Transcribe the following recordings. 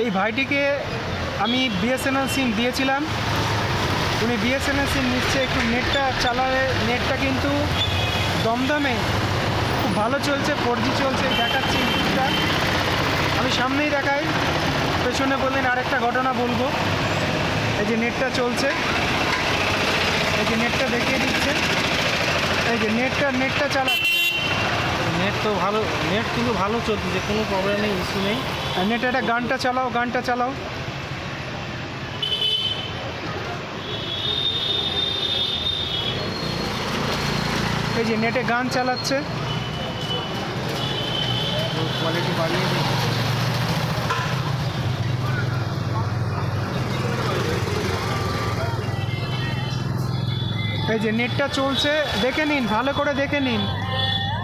এই ভাইটিকে আমি বিএসএনএল সিম দিয়েছিলাম। উনি বিএসএনএল সিম নিচ্ছে, একটু নেটটা চালালে, নেটটা কিন্তু দমদমে খুব ভালো চলছে ফোর জি চলছে, দেখাচ্ছি ইনপুটটা আমি সামনেই দেখাই, পেছনে বললেন আরেকটা ঘটনা বলব। এই যে নেটটা চলছে, এই যে নেটটা দেখিয়ে দিচ্ছে এই যে নেটটা নেটটা চালাচ্ছে। নেট তো ভালো নেট কিন্তু ভালো চলছে কোনো প্রবলেম নেই ইস্যু নেই। আর নেটে একটা গানটা চালাও গানটা চালাও। এই যে নেটে গান চালাচ্ছে। কোয়ালিটি বাড়িয়ে এই যে নেটটা চলছে দেখে নিন ভালো করে দেখে নিন।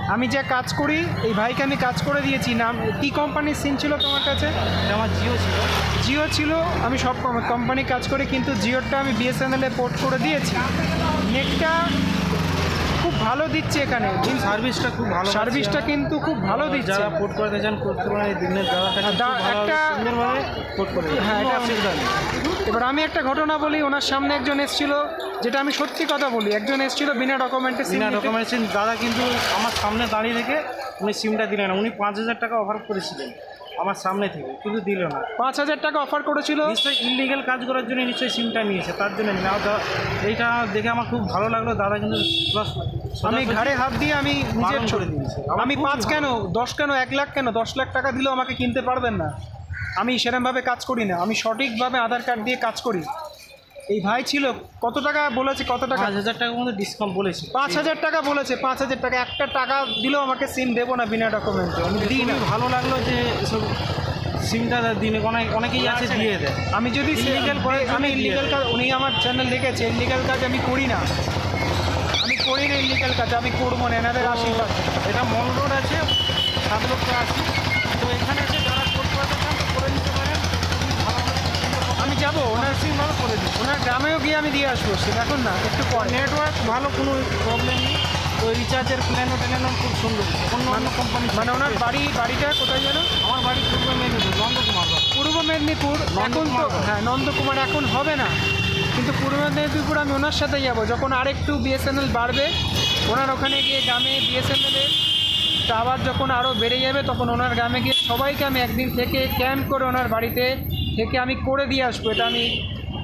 আমি যে কাজ করি এই ভাইকে আমি কাজ করে দিয়েছি। নাম কী কোম্পানির সিম ছিল তোমার কাছে? আমার জিও ছিল। জিও ছিল আমি সব কোম্পানি কাজ করি কিন্তু জিওরটা আমি বিএসএনএলে পোর্ট করে দিয়েছি। নেটটা খুব ভালো দিচ্ছে এখানে। সার্ভিসটা খুব ভালো সার্ভিসটা কিন্তু খুব ভালো দিচ্ছে। যারা পোর্ট করতে চান করতে পারেন এই দিনের একটা- সুন্দরভাবে পোর্ট করে হ্যাঁ, এটা- অসুবিধা নেই। এবার আমি একটা ঘটনা বলি ওনার সামনে একজন এসেছিল। যেটা আমি সত্যি কথা বলি একজন এসেছিল বিনা ডকুমেন্টে বিনা ডকুমেন্টেশন দাদা কিন্তু আমার সামনে দাঁড়িয়ে রেখে উনি সিমটা দিলেন উনি পাঁচ হাজার টাকা অফার করেছিলেন আমার সামনে থেকে কিন্তু দিল না। পাঁচ হাজার টাকা অফার করেছিল? নিশ্চয়ই ইলিগেল কাজ করার জন্য নিশ্চয়ই সিমটা নিয়েছে তার জন্য দা- এইটা দেখে আমার খুব ভালো লাগল দাদা কিন্তু আমি ঘাড়ে হাত দিয়ে আমি নিজের বারণ দিয়েছি। আমি পাঁচ কেন? দশ কেন? এক লাখ কেন? দশ লাখ টাকা দিলেও আমাকে কিনতে পারবেন না। আমি সেরকমভাবে কাজ করি না। আমি সঠিকভাবে আধার কার্ড দিয়ে কাজ করি। এই ভাই ছিল কত টাকা বলেছে কত টাকা? পাঁচ হাজার টাকার মধ্যে ডিসকাউন্ট বলেছে। পাঁচ হাজার টাকা বলেছে পাঁচ হাজার টাকা একটা টাকা দিলেও আমাকে সিম দেবো না বিনা ডকুমেন্টে আমি দিই না। ভালো লাগল যে এসব সিমটা দিনে অনেক অনেকেই আছে দিয়ে দেয়। আমি যদি করার জন্য আমি ইলিগাল কাজ উনি আমার চ্যানেল দেখেছে ইলিগাল কাজ আমি করি না। আমি করি না ইলিগাল কাজ আমি করব না এনাদের আশীর্বাদ। এটা মল রোড আছে সাত লক্ষ আশি। তো এখানে করে দিই। ওনার গ্রামেও গিয়ে আমি দিয়ে আসব সে দেখুন না একটু নেটওয়ার্ক ভালো কোনো প্রবলেম নেই। তো রিচার্জের প্ল্যানও টেলেনও খুব সুন্দর। অন্য অন্য কোম্পানি মানে ওনার বাড়ি বাড়িটা কোথায় যেন? আমার বাড়ি পূর্ব মেদিনীপুর নন্দকুমার পূর্ব মেদিনীপুর এখন তো হ্যাঁ নন্দকুমার এখন হবে না। কিন্তু পূর্ব মেদিনীপুর আমি ওনার সাথে যাব। যখন আরেকটু বিএসএনএল বাড়বে ওনার ওখানে গিয়ে গ্রামে বিএসএনএলের টাওয়ার যখন আরও বেড়ে যাবে তখন ওনার গ্রামে গিয়ে সবাইকে আমি একদিন থেকে ক্যাম্প করে ওনার বাড়িতে থেকে আমি করে দিয়ে আসব। এটা আমি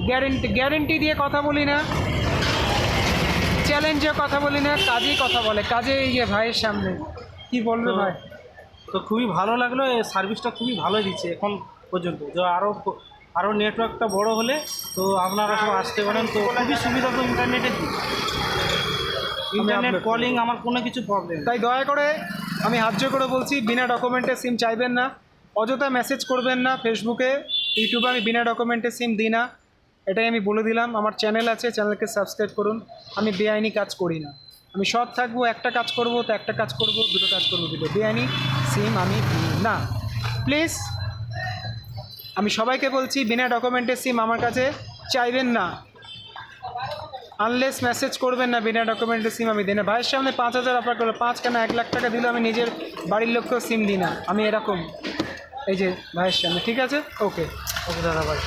গ্যারেন্টি গ্যারেন্টি দিয়ে কথা বলি না। চ্যালেঞ্জে কথা বলি না কাজেই কথা বলে কাজে এই যে ভাইয়ের সামনে। কি বলবে ভাই? তো খুবই ভালো লাগল এই সার্ভিসটা খুবই ভালো দিচ্ছে এখন পর্যন্ত। যে আরও আরও নেটওয়ার্কটা বড় হলে তো আপনারা সব আসতে পারেন। তো খুবই সুবিধা তো ইন্টারনেটের দিক ইন্টারনেট কলিং আমার কোনো কিছু প্রবলেম তাই দয়া করে আমি হাত করে বলছি বিনা ডকুমেন্টে সিম চাইবেন না। অযথা মেসেজ করবেন না ফেসবুকে ইউটিউবে আমি বিনা ডকুমেন্টে সিম দিই না। এটাই আমি বলে দিলাম। আমার চ্যানেল আছে চ্যানেলকে সাবস্ক্রাইব করুন। আমি বেআইনি কাজ করি না। আমি সৎ থাকব, একটা কাজ করব, তো একটা কাজ করব, দুটো কাজ করব, দুটো। বেআইনি সিম আমি না। প্লিজ আমি সবাইকে বলছি, বিনা ডকুমেন্টের সিম আমার কাছে চাইবেন না। আনলেস মেসেজ করবেন না, বিনা ডকুমেন্টের সিম আমি দিই না। ভাইয়ের সামনে পাঁচ হাজার অফার করল, পাঁচ কেন এক লাখ টাকা দিলেও আমি নিজের বাড়ির লোককেও সিম দিই না। আমি এরকম। এই যে, ভাইয়ের সামনে, ঠিক আছে? ওকে ওকে দাদা ভাই